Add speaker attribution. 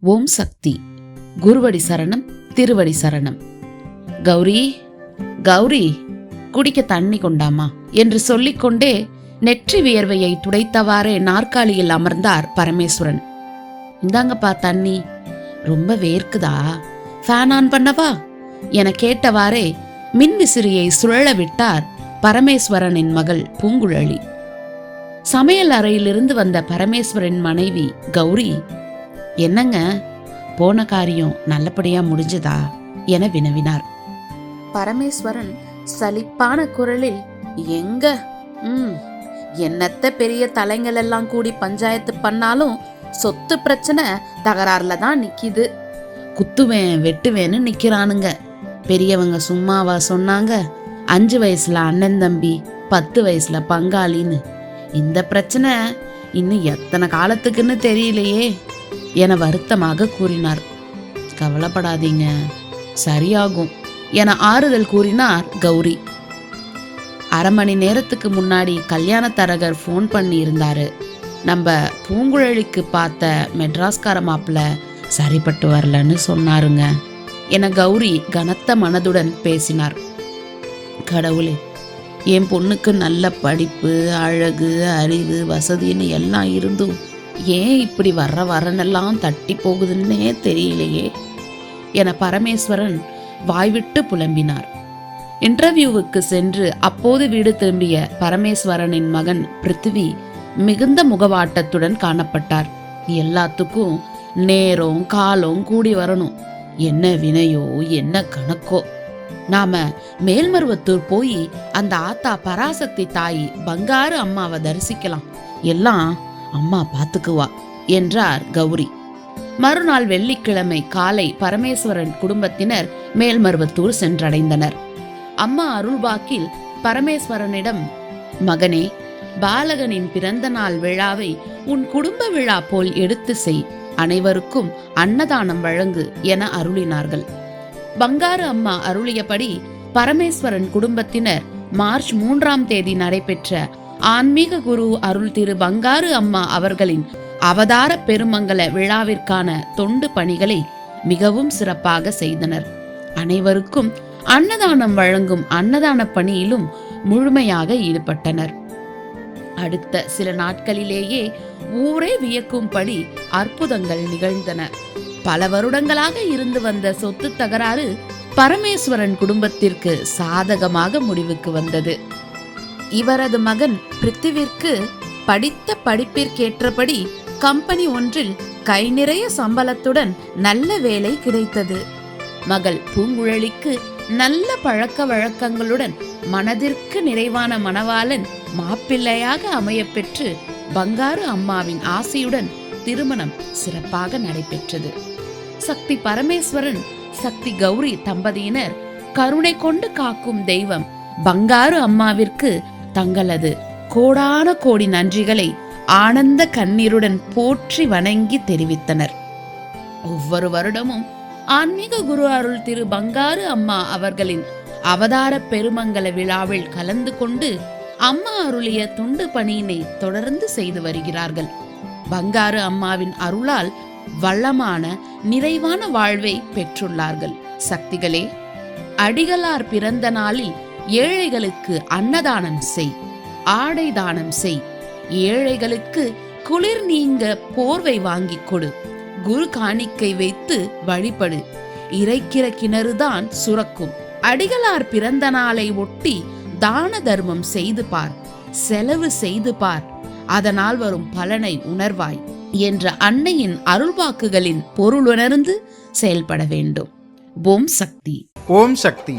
Speaker 1: ஓம் சக்தி. குருவடி சரணம் திருவடி சரணம். கௌரி கௌரி குடிக்க தண்ணி கொண்டாமா? என்று சொல்லிக்கொண்டே நெற்றி வியர்வையை துடைத்தவாறே நாற்காலியில் அமர்ந்தார் பரமேஸ்வரன். இந்தாங்கப்பா தண்ணி ரொம்ப வேர்க்குதா? ஃபேன் ஆன் பண்ணவா? என கேட்டவாறே மின்விசிறியை சுழல விட்டார் பரமேஸ்வரனின் மகள் பூங்குழலி. சமையல் அறையிலிருந்து வந்த பரமேஸ்வரன் மனைவி கௌரி என்னங்க? போன காரியம் நல்லபடியா முடிஞ்சதா? என வினவினார். பரமேஸ்வரன் சலிப்பான குரலில் எங்க? ம். என்னத்த பெரிய தலைங்கள் எல்லாம் கூடி பஞ்சாயத்து பண்ணாலும் சொத்து பிரச்சனை தகராறுல தான் நிக்கிது. குத்துவேன் வெட்டுவேன்னு நிக்கிறானுங்க. பெரியவங்க சும்மாவா சொன்னாங்க அஞ்சு வயசுல அண்ணன் தம்பி பத்து வயசுல பங்காளின்னு. இந்த பிரச்சனை இன்னும் எத்தனை காலத்துக்குன்னு தெரியலையே. என வருத்தமாக கூறினார். கவலைப்படாதீங்க சரியாகும் என ஆறுதல் கூறினார் கௌரி. அரை மணி நேரத்துக்கு முன்னாடி கல்யாண தரகர் ஃபோன் பண்ணி இருந்தாரு நம்ம பூங்குழலிக்கு பார்த்த மெட்ராஸ்கார மாப்பிள்ள சரிப்பட்டு வரலன்னு சொன்னாருங்க என கௌரி கனத்த மனதுடன் பேசினார். கடவுளே என் பொண்ணுக்கு நல்ல படிப்பு அழகு அறிவு வசதின்னு எல்லாம் இருந்தும் ஏன் இப்படி வர்ற வரனெல்லாம் தட்டி போகுதுன்னே தெரியலையே என பரமேஸ்வரன் வாய்விட்டு புலம்பினார். இன்டர்வியூவுக்கு சென்று அப்போது வீடு திரும்பிய பரமேஸ்வரனின் மகன் பிருத்திவி மிகுந்த முகவாட்டத்துடன் காணப்பட்டார். எல்லாத்துக்கும் நேரம் காலம் கூடி வரணும். என்ன வினையோ என்ன கணக்கோ. நாம மேல்மருவத்தூர் போய் அந்த ஆத்தா பராசக்தி தாய் பங்காரு அம்மாவை தரிசிக்கலாம். எல்லாம் அம்மா பார்த்துக்குவா என்றார் கௌரி. மறுநாள் வெள்ளிக்கிழமை காலை பரமேஸ்வரன் குடும்பத்தினர் மேல்மருவத்தூர் சென்றடைந்தனர். அம்மா அருள்வாக்கில் பரமேஸ்வரனிடம் மகனே பாலகனின் பிறந்த நாள் விழாவை உன் குடும்ப விழா போல் எடுத்து செய் அனைவருக்கும் அன்னதானம் வழங்கு என அருளினார்கள். பங்காரு அம்மா அருளியபடி பரமேஸ்வரன் குடும்பத்தினர் மார்ச் மூன்றாம் தேதி நடைபெற்ற ஆன்மீக குரு அருள் திரு பங்காரு அம்மா அவர்களின் அவதார பெருமங்கல விழாவிற்கான தொண்டு பணிகளை மிகவும் சிறப்பாக செய்தனர். அனைவருக்கும் அன்னதானம் வழங்கும் அன்னதான பணியிலும் முழுமையாக ஈடுபட்டனர். அடுத்த சில நாட்களிலேயே ஊரே வியக்கும்படி அற்புதங்கள் நிகழ்ந்தன. பல வருடங்களாக இருந்து வந்த சொத்து தகராறு பரமேஸ்வரன் குடும்பத்திற்கு சாதகமாக முடிவுக்கு வந்தது. இவரது மகன் பிருத்திவிற்கு படித்த படிப்பிற்கேற்றபடி கம்பெனி ஒன்றில் கை நிறைய சம்பளத்துடன் நல்ல வேலை கிடைத்தது. மகள் பூங்குழலிக்கு நல்ல பழக்க வழக்கங்களுடன் மனதிற்கு நிறைவான மணவாளன் மாப்பிள்ளையாக அமையப்பெற்று பங்காரு அம்மாவின் ஆசையுடன் திருமணம் சிறப்பாக நடைபெற்றது. சக்தி பரமேஸ்வரன் சக்தி கௌரி தம்பதியினர் கருணை கொண்டு காக்கும் தெய்வம் பங்காரு அம்மாவிற்கு தங்களது கோடான கோடி நன்றிகளை ஆனந்த கண்ணீருடன் போற்றி வணங்கி தெரிவித்தனர். ஒவ்வொரு வருடமும் ஆன்மீக குரு அருள் திரு பங்காரு அம்மா அவர்களின் அவதார பெருமங்கல விழாவில் கலந்து கொண்டு அம்மா அருளிய தொண்டு பணியினை தொடர்ந்து செய்து வருகிறார்கள். பங்காரு அம்மாவின் அருளால் வளமான நிறைவான வாழ்வை பெற்றுள்ளார்கள். சக்திகளே அடிகளார் பிறந்த நாளில் ஏழைகளுக்கு அன்னதானம் செய் ஆடை தானம் செய். ஏழைகளுக்கு குளிர் நீங்க போர்வை வாங்கிக் கொடு குரு காணிக்கை வைத்து வழிபடு. இறைக்கிற கிணறுதான் சுரக்கும். அடிகளார் பிறந்த நாளை ஒட்டி தான தர்மம் செய்து பார் செலவு செய்து பார். அதனால் வரும் பலனை உணர்வாய் என்ற அன்னையின் அருள்வாக்குகளின் பொருளுணர்ந்து செயல்பட வேண்டும். ஓம் சக்தி.
Speaker 2: ஓம் சக்தி.